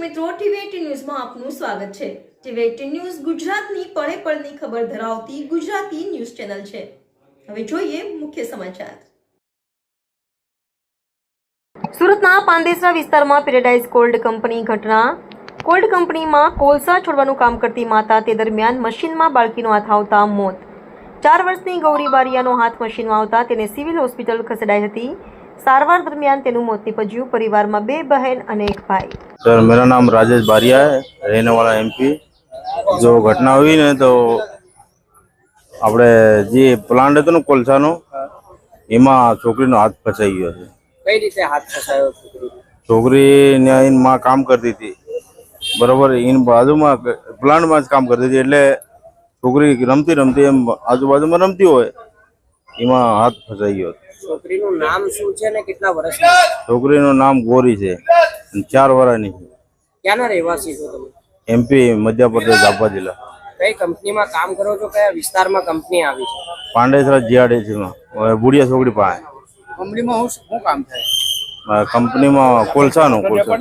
મિત્રો, ટીવી ન્યૂઝમાં આપનું સ્વાગત છે. ટીવી ન્યૂઝ ગુજરાતની પળે પળની ખબર ધરાવતી ગુજરાતી ન્યૂઝ ચેનલ છે. હવે જોઈએ મુખ્ય સમાચાર. સુરતના પાંદેસરા વિસ્તારમાં પેરેડાઇઝ કોલ્ડ કંપની ઘટના. કોલ્ડ કંપનીમાં કોલસા છોડવાનું કામ કરતી માતા તે દરમિયાન મશીનમાં બાળકીનો હાથ આવતા મોત. ચાર વર્ષની ગૌરી બારિયાનો હાથ મશીનમાં આવતા તેને સિવિલ હોસ્પિટલ ખસેડાઈ હતી. સારવાર દરમિયાન તેનું મોત નીપજ્યું પરિવારમાં બે બહેન અને એક ભાઈ सर मेरा नाम राजेश बारिया है रहने वाला एमपी जो घटना हुई ने तो આપણે જે પ્લાન્ટ હતો ને કોલસાનો એમાં છોકરીનો હાથ ફસાઈ ગયો છે કઈ રીતે હાથ ફસાયો છોકરી છોકરી ને એની માં કામ કરતી હતી બરોબર એની બાજુમાં પ્લાન્ટમાં જ કામ કરતી હતી એટલે છોકરી રમતી રમતી એમ આજુબાજુમાં રમતી હોય એમાં હાથ ફસાઈ ગયો. છોકરીનું નામ શું છે ને કેટલા વર્ષની? છોકરીનું નામ ગોરી છે. અને ચાર વર્ષની છે. ક્યાંના રહેવાસી છો તમે? એમપી મધ્યપ્રદેશ આપવા જિલ્લા. કઈ કંપનીમાં કામ કરો છો? કયા વિસ્તારમાં કંપની આવી છે? પાંડેસરા જીઆરડીસીમાં બુડિયા છોકરી પાસે. કંપનીમાં શું કામ થાય? કંપનીમાં કોલસાનું કોલસા.